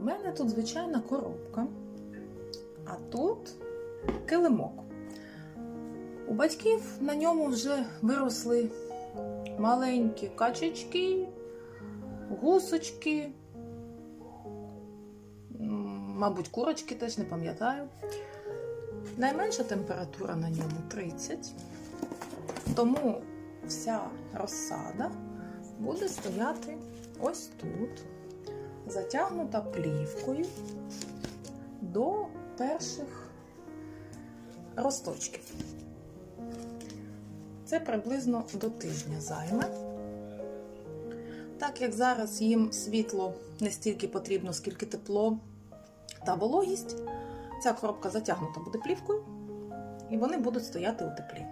у мене тут звичайна коробка, а тут килимок. У батьків на ньому вже виросли маленькі качечки, гусочки, мабуть, курочки теж не пам'ятаю. Найменша температура на ньому 30, тому вся розсада буде стояти ось тут, затягнута плівкою до перших росточків. Це приблизно до тижня займе. Так як зараз їм світло не стільки потрібно, скільки тепло та вологість, ця коробка затягнута буде плівкою, і вони будуть стояти у теплі.